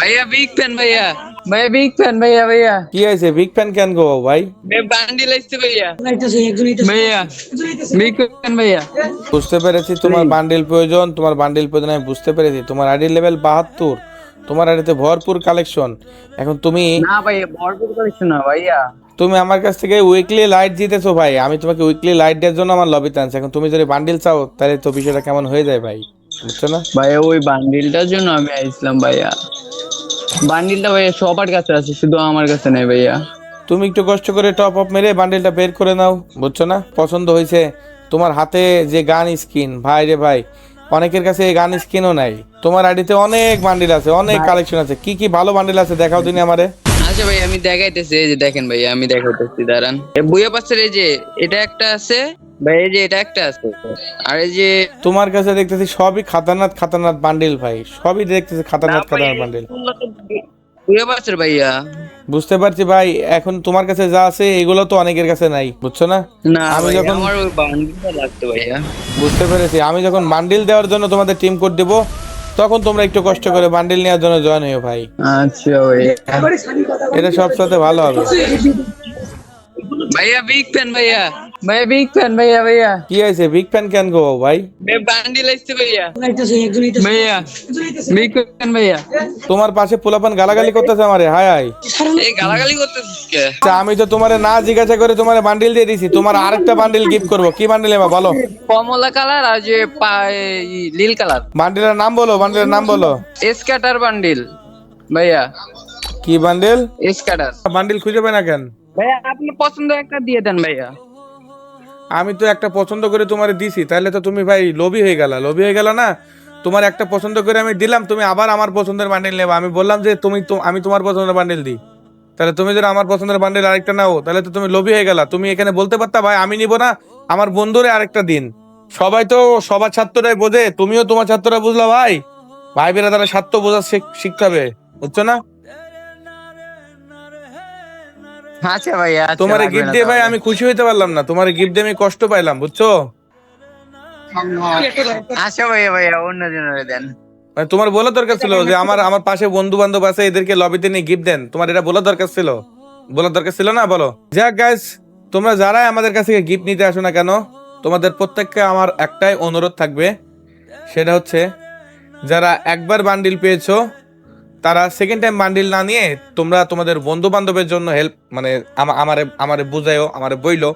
ভাইয়া big fan ভাইয়া। ভাইয়া বিগ ফ্যান ভাইয়া ভাইয়া। কি হয়েছে? বিগ ফ্যান কেন গো ভাই? বান্ডিল আসছে ভাইয়া। ভাইয়া বিগ ফ্যান ভাইয়া। বুঝতে পেরেছি তোমার বান্ডিল প্রয়োজন তোমার বান্ডিল প্রয়োজন আমি বুঝতে পেরেছি। তোমার আইডি লেভেল বাহাত্তর তোমার আইডিতে ভরপুর কালেকশন এখন তুমি না ভাইয়া ভরপুর কালেকশন না ভাইয়া। তুমি আমার কাছ থেকে উইকলি লাইট জিতেছো ভাই। আমি তোমাকে উইকলি লাইট দেওয়ার জন্য আমার লবিতে আনছি এখন তুমি যদি বান্ডিল চাও তাহলে তো বিষয়টা কেমন হয়ে যায় ভাই? বুঝছ না? ভাইয়া ওই বান্ডিলটার জন্য আমি আইছিলাম ভাইয়া। বান্ডিলটা ভাইয়া সবার কাছে আছে শুধু আমার কাছে নেই ভাইয়া। তুমি একটু কষ্ট করে টপ আপ মেরে বান্ডিলটা বের করে নাও বুঝছ না? পছন্দ হয়েছে। তোমার হাতে যে গান স্কিন ভাই রে ভাই অনেকের কাছে এই গান স্কিনও নাই। তোমার আইডিতে অনেক বান্ডিল আছে অনেক কালেকশন আছে। কি কি ভালো বান্ডিল আছে দেখাও তুমি আমারে। আচ্ছা ভাই আমি দেখাইতেছি এই যে দেখেন ভাই আমি দেখাইতেছি দাঁড়ান। বুয়া পাশের এই যে এটা একটা আছে ভাই এই যে এটা একটা আছে। আর এই যে তোমার কাছে দেখতেছি সবই খাতারনাথ খাতারনাথ বান্ডিল ভাই। সবই দেখতেছি খাতারনাথ খাতারনাথ বান্ডিল। পাশের ভাইয়া। বুঝতে পারছি ভাই এখন তোমার কাছে যা আছে এগুলো তো অনেকের কাছে নাই বুঝছ না? আমি যখন- আমার ওই বান্ডিলটা লাগতো ভাইয়া। বুঝতে পেরেছি আমি যখন বান্ডিল দেওয়ার জন্য তোমাদের টিম কোড দেবো তখন তোমরা একটু কষ্ট করে বান্ডিল নেওয়ার জন্য জয়েন হইও ভাই। আচ্ছা ভাইয়া এটা সব সাথে ভালো হবে। ভাইয়া বিগ ফ্যান ভাইয়া। ভাইয়া বিগ ফ্যান ভাইয়া ভাইয়া। কি হয়েছে? বিগ ফ্যান কেন গো ভাই? বান্ডিল আসছে ভাইয়া। ভাইয়া বিগ ফ্যান ভাইয়া। তোমার পাশে পোলাপান গালাগালি করতেছে আমারে হাই হাই। এই গালাগালি করতেছিস কে? আচ্ছা, আমি তো তোমারে না জিজ্ঞাসা করে তোমার বান্ডিল দিয়ে দিছি। তোমার আরেকটা বান্ডিল গিফট করব। কি বান্ডিল এবার বলো? কমলা কালার আর যে নীল কালার। বান্ডিলের নাম বলো বান্ডিলের নাম বলো। স্ক্যাটার বান্ডিল ভাইয়া। কি বান্ডিল স্ক্যাটার। বান্ডিল খুঁজে পাই না কেন? ভাইয়া আপনি পছন্দ একটা দিয়ে দেন ভাইয়া। আমি তো একটা পছন্দ করে তোমার দিছি, তাহলে তো তুমি ভাই লোভী হয়ে গেলা। লোভী হয়ে গেল না? তোমার একটা পছন্দ করে আমি দিলাম, তুমি আবার আমার পছন্দের বান্ডিল নেবা। আমি বললাম যে তুমি আমি তোমার পছন্দের বান্ডিল দিই। তাহলে তুমি যদি আমার পছন্দের বান্ডিল আরেকটা নাও, তাহলে তো তুমি লোভী হয়ে গেলা। তুমি এখানে বলতে পারতা, ভাই, আমি নিব না, আমার বন্ধুরে আরেকটা দিন। সবাই তো সবার ছাত্ররাই বোঝে, তুমিও তোমার ছাত্ররা বুঝলা, ভাই। ভাই বেরা তারা স্বার্থ বোঝা শিখ- শিখতে হবে বুঝছ না? আচ্ছা ভাইয়া তোমার গিফট দিয়ে ভাই আমি খুশি হইতে পারলাম না। তোমার গিফট দিয়ে আমি কষ্ট পাইলাম বুঝছ? আচ্ছা ভাইয়া ভাইয়া অন্য দেন। মানে তোমার বলা দরকার ছিল যে আমার আমার পাশে বন্ধু বান্ধব আছে এদেরকে লবিতে নিয়ে গিফট দেন। তোমার এটা বলা দরকার ছিল? বলার দরকার ছিল না? বলো। যাক গাইস তোমরা যারাই আমাদের কাছ থেকে গিফট নিতে আসো না কেন তোমাদের প্রত্যেককে আমার একটাই অনুরোধ থাকবে। সেটা হচ্ছে যারা একবার বান্ডিল পেয়েছ তারা সেকেন্ড টাইম বান্ডিল না নিয়ে তোমরা তোমাদের বন্ধু বান্ধবের জন্য হেল্প মানে আমা- আমারে আমারে বুঝাইও আমারে বইলো।